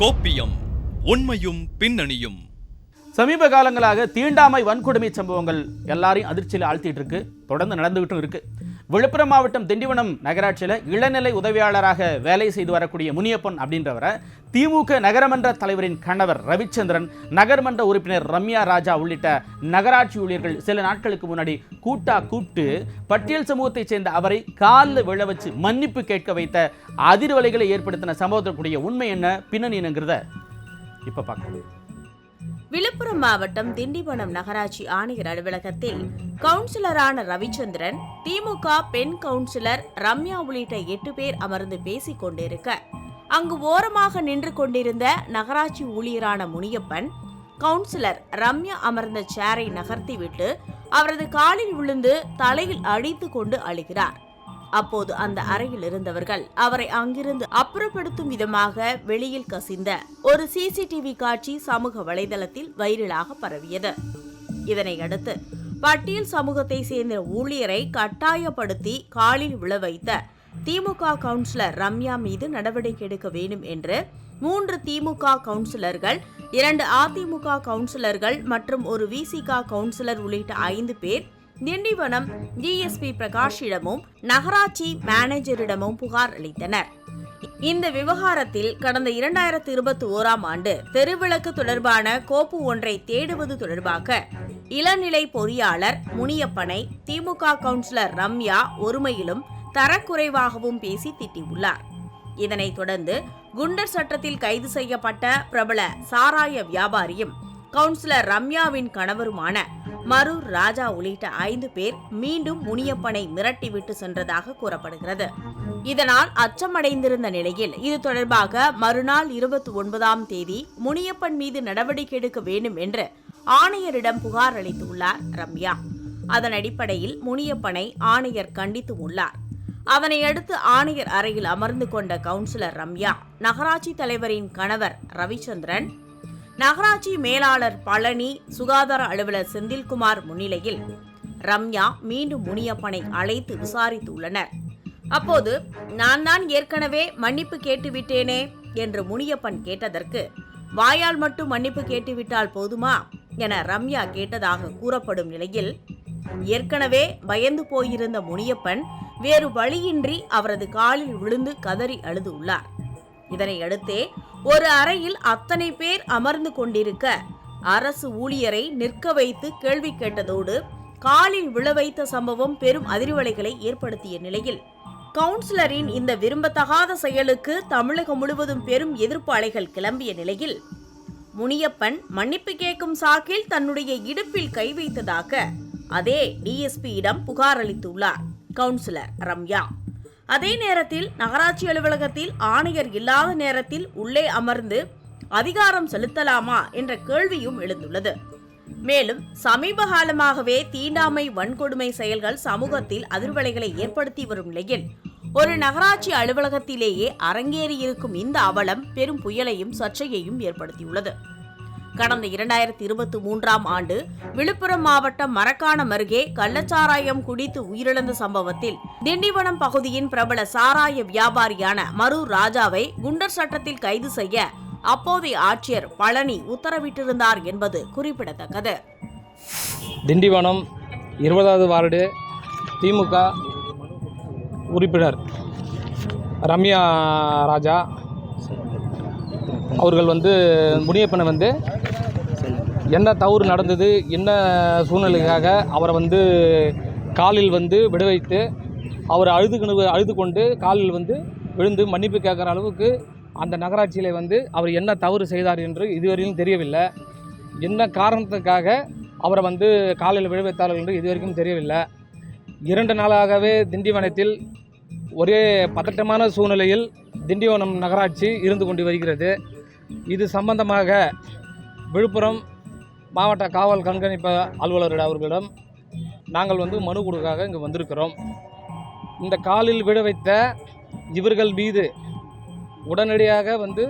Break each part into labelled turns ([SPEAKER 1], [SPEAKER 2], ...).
[SPEAKER 1] கோப்பியம் உண்மையும் பின்னணியும்.
[SPEAKER 2] சமீப காலங்களாக தீண்டாமை வன்கொடுமை சம்பவங்கள் எல்லாரையும் அதிர்ச்சியில் ஆழ்த்திட்டு இருக்கு. தொடர்ந்து நடந்துகிட்டும் இருக்கு. விழுப்புரம் மாவட்டம் திண்டிவனம் நகராட்சியில் இளநிலை உதவியாளராக வேலை செய்து வரக்கூடிய முனியப்பன் அப்படின்றவரை திமுக நகரமன்ற தலைவரின் கணவர் ரவிச்சந்திரன் நகர்மன்ற உறுப்பினர் ரம்யா ராஜா உள்ளிட்ட நகராட்சி ஊழியர்கள் சில நாட்களுக்கு முன்னாடி கூட்டா கூப்பிட்டு பட்டியல் சமூகத்தைச் சேர்ந்த அவரை காலில் விழ வச்சு மன்னிப்பு கேட்க வைத்த அதிர்வலைகளை ஏற்படுத்தின சம்பவத்திற்குரிய உண்மை என்ன பின்னணி என்னங்கிறத இப்போ பார்க்கலாம்.
[SPEAKER 3] விழுப்புரம் மாவட்டம் திண்டிவனம் நகராட்சி ஆணையர் அலுவலகத்தில் கவுன்சிலரான ரவிச்சந்திரன் திமுக பெண் கவுன்சிலர் ரம்யா உள்ளிட்ட எட்டு பேர் அமர்ந்து பேசிக் கொண்டிருக்க அங்கு ஓரமாக நின்று கொண்டிருந்த நகராட்சி ஊழியரான முனியப்பன் கவுன்சிலர் ரம்யா அமர்ந்த சேரை நகர்த்திவிட்டு அவரது காலில் விழுந்து தலையில் அடித்து கொண்டு அழுகிறார். அப்போது அந்த அறையில் இருந்தவர்கள் அவரை அங்கிருந்து அப்புறப்படுத்தும் விதமாக வெளியில் கசிந்த ஒரு சிசிடிவி காட்சி சமூக வலைதளத்தில் வைரலாக பரவியது. இதனையடுத்து பட்டியல் சமூகத்தை சேர்ந்த ஊழியரை கட்டாயப்படுத்தி காலில் விழ வைத்த திமுக கவுன்சிலர் ரம்யா மீது நடவடிக்கை எடுக்க வேண்டும் என்று மூன்று திமுக கவுன்சிலர்கள் இரண்டு அதிமுக கவுன்சிலர்கள் மற்றும் ஒரு விசிக கவுன்சிலர் உள்ளிட்ட ஐந்து பேர் திண்டிவனம் டிஎஸ்பி பிரகாஷிடமும் நகராட்சி மேனேஜரிடமும் புகார் அளித்தனர். இந்த விவகாரத்தில் கடந்த இரண்டாயிரத்தி இருபத்தி ஓராம் ஆண்டு தெருவிளக்கு தொடர்பான கோப்பு ஒன்றை தேடுவது தொடர்பாக இளநிலை பொறியாளர் முனியப்பனை திமுக கவுன்சிலர் ரம்யா ஒருமையிலும் தரக்குறைவாகவும் பேசி திட்டியுள்ளார். இதனைத் தொடர்ந்து குண்டர் சட்டத்தில் கைது செய்யப்பட்ட பிரபல சாராய வியாபாரியும் கவுன்சிலர் ரம்யாவின் கணவருமான மரூர் ராஜா உள்ளிட்ட ஐந்து பேர் மீண்டும் முனியப்பனை மிரட்டிவிட்டு சென்றதாக கூறப்படுகிறது. இதனால் அச்சமடைந்திருந்த நிலையில் இது தொடர்பாக மறுநாள் இருபத்தி ஒன்பதாம் தேதி முனியப்பன் மீது நடவடிக்கை எடுக்க வேண்டும் என்று ஆணையரிடம் புகார் அளித்துள்ளார் ரம்யா. அதன் அடிப்படையில் முனியப்பனை ஆணையர் கண்டித்து உள்ளார். அதனையடுத்து ஆணையர் அறையில் அமர்ந்து கொண்ட கவுன்சிலர் ரம்யா நகராட்சி தலைவரின் கணவர் ரவிச்சந்திரன் நகராட்சி மேலாளர் பழனி சுகாதார அலுவலர் செந்தில்குமார் முன்னிலையில் ரம்யா மீண்டும் முனியப்பனை அழைத்து விசாரித்துள்ளனர். அப்போது நான் தான் ஏற்கனவே மன்னிப்பு கேட்டுவிட்டேனே என்று முனியப்பன் கேட்டதற்கு வாயால் மட்டும் மன்னிப்பு கேட்டுவிட்டால் போதுமா? என ரம்யா கேட்டதாக கூறப்படும் நிலையில் ஏற்கனவே பயந்து போயிருந்த முனியப்பன் வேறு வழியின்றி அவரது காலில் விழுந்து கதறி அழுது உள்ளார். இதனையடுத்தே ஒரு அறையில் அத்தனை பேர் அமர்ந்து கொண்டிருக்க அரசு ஊழியரை நிற்க வைத்து கேள்வி கேட்டதோடு காலில் விழ வைத்த சம்பவம் பெரும் அதிர்வலைகளை ஏற்படுத்திய நிலையில் கவுன்சிலரின் இந்த விரும்பத்தகாத செயலுக்கு தமிழகம் முழுவதும் பெரும் எதிர்ப்பு அலைகள் கிளம்பிய நிலையில் முனியப்பன் மன்னிப்பு கேட்கும் சாக்கில் தன்னுடைய இடுப்பில் கை வைத்ததாக அதே டிஎஸ்பியிடம் புகார் அளித்துள்ளார். கவுன்சிலர் ரம்யா. அதே நேரத்தில் நகராட்சி அலுவலகத்தில் ஆணையர் இல்லாத நேரத்தில் உள்ளே அமர்ந்து அதிகாரம் செலுத்தலாமா என்ற கேள்வியும் எழுந்துள்ளது. மேலும் சமீப காலமாகவே தீண்டாமை வன்கொடுமை செயல்கள் சமூகத்தில் அதிர்வலைகளை ஏற்படுத்தி வரும் நிலையில் ஒரு நகராட்சி அலுவலகத்திலேயே அரங்கேறியிருக்கும் இந்த அவலம் பெரும் புயலையும் சர்ச்சையையும் ஏற்படுத்தியுள்ளது. கடந்த இரண்டாயிரத்தி இருபத்தி மூன்றாம் ஆண்டு விழுப்புரம் மாவட்டம் மரக்காணம் அருகே கள்ளச்சாராயம் குடித்து உயிரிழந்த சம்பவத்தில் திண்டிவனம் பகுதியின் பிரபல சாராய வியாபாரியான மரூர் ராஜாவை குண்டர் சட்டத்தில் கைது செய்ய அப்போதைய ஆட்சியர் பழனி உத்தரவிட்டிருந்தார் என்பது குறிப்பிடத்தக்கது.
[SPEAKER 4] திண்டிவனம் இருபதாவது வார்டு திமுக உறுப்பினர் ரம்யா ராஜா அவர்கள் வந்து முனியப்பனை வந்து என்ன தவறு நடந்தது என்ன சூழ்நிலைக்காக அவரை வந்து காலில் வந்து விட வைத்து அவர் அழுது அழுது கொண்டு காலில் வந்து விழுந்து மன்னிப்பு கேட்குற அளவுக்கு அந்த நகராட்சியில் வந்து அவர் என்ன தவறு செய்தார் என்று இதுவரையிலும் தெரியவில்லை. என்ன காரணத்துக்காக அவரை வந்து காலில் விழுவைத்தார்கள் என்று இதுவரைக்கும் தெரியவில்லை. இரண்டு நாளாகவே திண்டிவனத்தில் ஒரே பதட்டமான சூழ்நிலையில் திண்டிவனம் நகராட்சி இருந்து கொண்டு வருகிறது. இது சம்பந்தமாக விழுப்புரம் மாவட்ட காவல் கண்காணிப்பு அலுவலர் அவர்களிடம் நாங்கள் வந்து மனு கொடுக்காக இங்கே வந்திருக்கிறோம். இந்த காலில் விழ வைத்த இவர்கள் மீது உடனடியாக வந்து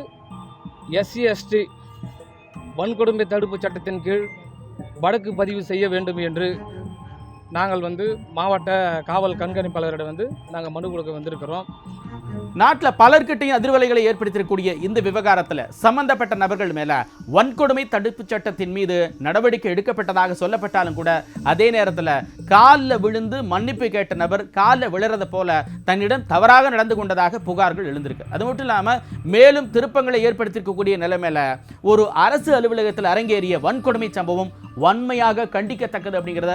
[SPEAKER 4] எஸ்சி எஸ்டி வன்கொடுமை தடுப்பு சட்டத்தின் கீழ் வழக்கு பதிவு செய்ய வேண்டும் என்று நாங்கள் வந்து மாவட்ட காவல் கண்காணிப்பாளரிடம் வந்து நாங்கள் மனு கொடுக்க வந்திருக்கிறோம்.
[SPEAKER 2] நாட்டில் பலர்கிட்டையும் அதிர்வலைகளை ஏற்படுத்தியிருக்கக்கூடிய இந்த விவகாரத்தில் சம்பந்தப்பட்ட நபர்கள் மேல வன்கொடுமை தடுப்புச் சட்டத்தின் மீது நடவடிக்கை எடுக்கப்பட்டதாக சொல்லப்பட்டாலும் கூட அதே நேரத்தில் காலில் விழுந்து மன்னிப்பு கேட்ட நபர் காலில் விழுறத போல தன்னிடம் தவறாக நடந்து கொண்டதாக புகார்கள் எழுந்திருக்கு. அது மட்டும் இல்லாமல் மேலும் திருப்பங்களை ஏற்படுத்தியிருக்கக்கூடிய நிலைமையில் ஒரு அரசு அலுவலகத்தில் அரங்கேறிய வன்கொடுமை சம்பவம் வன்மையாக கண்டிக்கத்தக்கது அப்படிங்கிறத